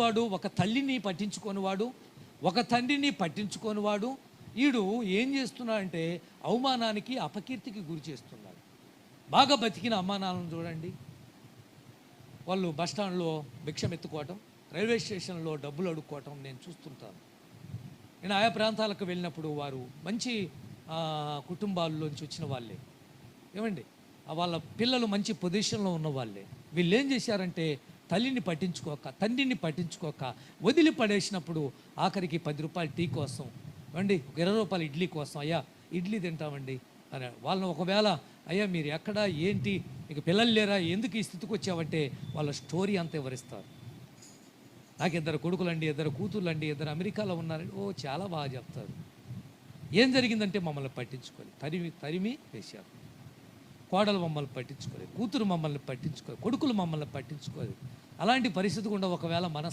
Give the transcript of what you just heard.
వాడు ఒక తల్లిని పట్టించుకోనివాడు ఒక తండ్రిని పట్టించుకోనివాడు ఈడు ఏం చేస్తున్నాడంటే అవమానానికి అపకీర్తికి గురి చేస్తున్నాడు. బాగా బతికిన అమ్మానాలను చూడండి. వాళ్ళు బస్ స్టాండ్లో భిక్షం ఎత్తుకోవటం రైల్వే స్టేషన్లో డబ్బులు అడుక్కోవటం నేను చూస్తుంటాను. నేను ఆయా ప్రాంతాలకు వెళ్ళినప్పుడు వారు మంచి కుటుంబాల్లోంచి వచ్చిన వాళ్ళే. ఏమండి? వాళ్ళ పిల్లలు మంచి పొజిషన్లో ఉన్న వాళ్ళే వీళ్ళు ఏం చేశారంటే తల్లిని పట్టించుకోక తండ్రిని పట్టించుకోక వదిలి పడేసినప్పుడు ఆఖరికి పది రూపాయలు టీ కోసం అండి ఒక ఇరవై రూపాయలు ఇడ్లీ కోసం అయ్యా ఇడ్లీ తింటామండి అని వాళ్ళని ఒకవేళ అయ్యా మీరు ఎక్కడ ఏంటి మీకు పిల్లలు లేరా ఎందుకు ఈ స్థితికి వచ్చావంటే వాళ్ళ స్టోరీ అంతా వివరిస్తారు. నాకు ఇద్దరు కొడుకులండి ఇద్దరు కూతుర్లండి ఇద్దరు అమెరికాలో ఉన్నారండి ఓ చాలా బాగా చెప్తారు. ఏం జరిగిందంటే మమ్మల్ని పట్టించుకోవాలి తరిమి తరిమి వేశారు. కోడలు మమ్మల్ని పట్టించుకోలేదు కూతురు మమ్మల్ని పట్టించుకోలేదు కొడుకులు మమ్మల్ని పట్టించుకోలేదు. అలాంటి పరిస్థితి కూడా ఒకవేళ మన